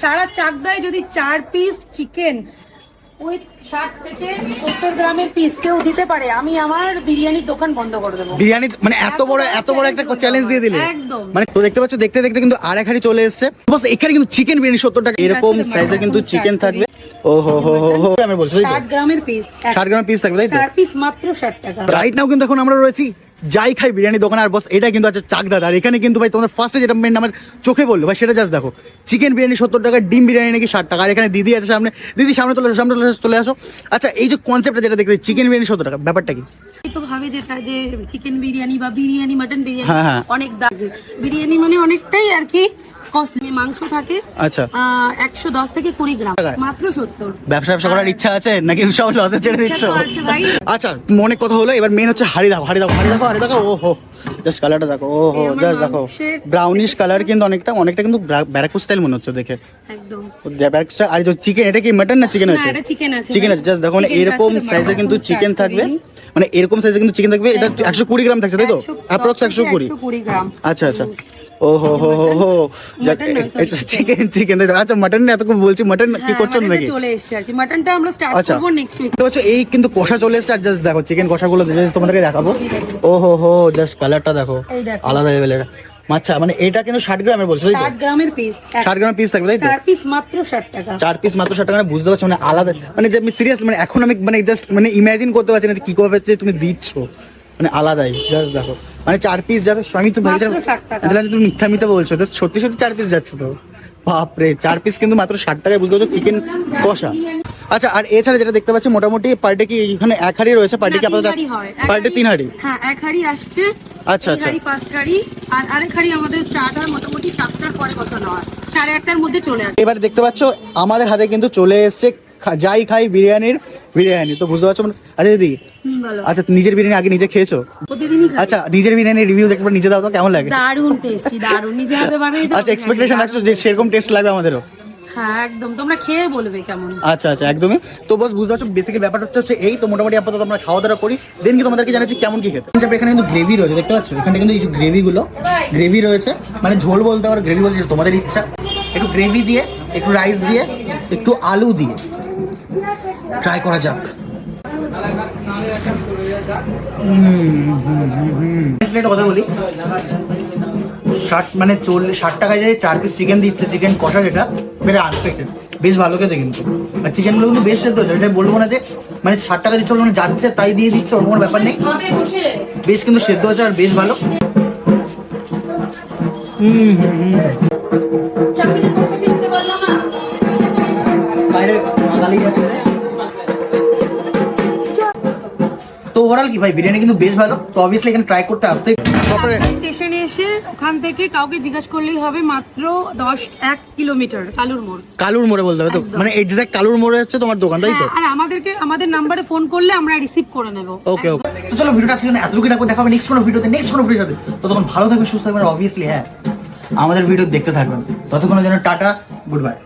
সারা চাকদায় যদি চার piece chicken ওই ষাট থেকে সত্তর গ্রামের পিস কেউ দিতে পারে আমি আমার বিরিয়ানির দোকান বন্ধ করে দেবো। বিরিয়ানি মানে এত বড় এত বড় একটা চ্যালেঞ্জ দিয়ে দিলে। একদম। মানে তো দেখতে পাচ্ছ দেখতে দেখতে কিন্তু আর এক হাঁড়ি চলে এসেছে। বস এখানে কিন্তু চিকেন বিরিয়ানি সত্তর টাকা। এরকম সাইজের কিন্তু চিকেন থাকবে। ও হো হো হো হো। আমি বলছি ষাট গ্রামের পিস ষাট গ্রাম পিস থাকবে তাই তো? পিস মাত্র ষাট টাকা। রাইট নাও কিন্তু এখন আমরা রয়েছি যাই খাই বিরিয়ানি দোকান আর বস এটা কিন্তু আছে চাকদার আর এখানে কিন্তু ভাই তোমাদের ফার্স্টে যেটা মেন আমার চোখে বলল ভাই সেটা জাস্ট দেখো। চিকেন বিরিয়ানি সত্তর টাকা ডিম বিরিয়ানি নাকি ষাট টাকা। আর এখানে দিদি আছে সামনে। দিদি সামনে চলে আসো সামনে চলে আসো, আচ্ছা এই যে কনসেপ্টটা যেটা দেখতে চিকেন বিরিয়ানি সত্তর টাকা ব্যাপারটা কি? তো ভাবে যেটা যে চিকেন বিরিয়ানি বা বিরিয়ানি মাটন বিরিয়ানি হ্যাঁ, হ্যাঁ। অনেক দাম। বিরিয়ানি মানে অনেকটাই আর কি কস্টলি মাংস থাকে আচ্ছা। থেকে গ্রাম মাত্র ব্যবসা ব্যবসা করার ইচ্ছা আছে? নাকি সব লসে ছেড়ে দিচ্ছ। আচ্ছা মনে কথা হলো এবার মেন হচ্ছে হাড়ি দাও হাড়ি দাও হাড়ি দেখো হাড়ি দেখো ও হো জাস্ট কালারটা দেখো ও হো জাস্ট দেখো। ব্রাউনিশ কালার কিন্তু অনেকটা অনেকটা কিন্তু স্টাইল মনে হচ্ছে দেখে। একদম। স্টাইল আর চিকেন এটা কি মাটন না চিকেন না, আছে এটা আছে চিকেন আছে জাস্ট দেখো মানে এরকম সাইজের কিন্তু চিকেন থাকবে। মানে এরকম সাইজে কিন্তু চিকেন থাকবে এটা একশো কুড়ি গ্রাম থাকছে তাই তো? অ্যাপ্রক্স একশো কুড়ি আচ্ছা আচ্ছা। ও হো হো হো হো. চিকেন চিকেন আচ্ছা মাটন বলছি মাটন কি হ্যাঁ, করছ নাকি? চলে এসেছে আর কি। মাটনটা আমরা স্টার্ট আচ্ছা। করব নেক্সট উইক দেখতে পাচ্ছ এই কিন্তু কষা চলে এসেছে আর জাস্ট দেখো চিকেন কষাগুলো তোমাদেরকে দেখাবো। ও হো হো জাস্ট কালারটা দেখো। আলাদা লেভেলের আচ্ছা মানে এটা কিন্তু ষাট গ্রামের বলছো ষাট গ্রামের পিস ষাট গ্রামের পিস থাকবে তাই তো? চার পিস মাত্র ষাট টাকা। চার পিস মাত্র ষাট টাকা মানে বুঝতে পারছ মানে আলাদা। মানে যে আমি সিরিয়াস মানে এখন আমি মানে জাস্ট মানে ইমাজিন করতে পারছি না যে কি করে তুমি দিচ্ছ। মানে আলাদাই জাস্ট দেখো। মানে চার পিস যাবে আমি তো ভেবেছিলাম মাত্র 60 টাকা। ভেবেছিলাম যে তুমি মিথ্যা মিথ্যা বলছো তো সত্যি সত্যি চার পিস যাচ্ছে তো। বাপরে চার পিস কিন্তু মাত্র ষাট টাকায় বুঝতে পারছ চিকেন কষা। আচ্ছা আর এছাড়া যেটা দেখতে পাচ্ছি মোটামুটি পার ডে কি এখানে এক হাড়ি রয়েছে? পার ডে কি আপাতত। এক পার ডে তিন হাড়ি? হ্যাঁ এক হাড়ি আসছে আচ্ছা, আচ্ছা। হাঁড়ি ফার্স্ট হাড়ি আর আরেক হাড়ি আমাদের স্টার্ট হয় মোটামুটি সাতটার পরে বসানো হয়। সাড়ে আটটার মধ্যে চলে আসে। এবার দেখতে পাচ্ছ আমাদের হাতে কিন্তু চলে এসছে যাই খাই বিরিয়ানির বিরিয়ানি। তো বুঝতে পারছ মানে আচ্ছা দিদি আচ্ছা নিজের বিরিয়ানি আগে নিজে খেয়েছো? আচ্ছা নিজের বিরিয়ানির রিভিউ একবার নিজে দাও তো কেমন লাগে? দারুণ টেস্টি দারুণ। নিজে হাতে বানাই আচ্ছা এক্সপেকটেশন রাখছো যে সেরকম টেস্ট লাগবে আমাদেরও? হ্যাঁ একদম। তোমরা খেয়ে আচ্ছা আচ্ছা একদমই। তো বুঝতে পারছ হচ্ছে এই, তো মোটামুটি আপাতত আমরা খাওয়া দাওয়া করি। দেন কি কেমন খেতে। এখানে কিন্তু গ্রেভি রয়েছে, দেখতে এখানে কিন্তু গ্রেভিগুলো গ্রেভি রয়েছে। মানে ঝোল বলতে গ্রেভি বলতে তোমাদের ইচ্ছা। একটু গ্রেভি দিয়ে, একটু রাইস দিয়ে, একটু আলু দিয়ে। ট্রাই করা যাক। কথা বলি। ষাট মানে চল্লিশ ষাট টাকায় যে চার পিস চিকেন দিচ্ছে চিকেন কষা যেটা ভেরি আনএক্সপেক্টেড বেশ ভালো খেতে কিন্তু। আর চিকেনগুলো কিন্তু বেশ সেদ্ধ হচ্ছে এটা বলব না যে মানে ষাট টাকা দিচ্ছে মানে যাচ্ছে তাই দিয়ে দিচ্ছে ওরকম কোনো ব্যাপার নেই। বেশ কিন্তু সেদ্ধ হচ্ছে আর বেশ ভালো। হুম হুম, হুম। বাইরে বাঙালি যাচ্ছে তো ওভারঅল কি ভাই বিরিয়ানি কিন্তু বেশ ভালো। তো অবভিয়াসলি এখানে ট্রাই করতে আসতে তারপরে স্টেশনে এসে ওখান থেকে কাউকে জিজ্ঞেস করলেই হবে মাত্র দশ এক কিলোমিটার কালুর মোড়। কালুর মোড়ে বলতে হবে তো। মানে এক্সাক্ট কালুর মোড়ে হচ্ছে তোমার দোকান তাই তো? হ্যাঁ, আর আমাদেরকে আমাদের নাম্বারে ফোন করলে আমরা রিসিভ করে নেব। ওকে ওকে তো চলো ভিডিওটা আজকে এতটুকু রাখব। দেখা হবে নেক্সট কোনো ভিডিওতে নেক্সট কোনো ভিডিও সাথে ততক্ষণ ভালো থাকবে সুস্থ থাকবেন অবভিয়াসলি হ্যাঁ আমাদের ভিডিও দেখতে থাকবেন। ততক্ষণের জন্য টাটা গুড বাই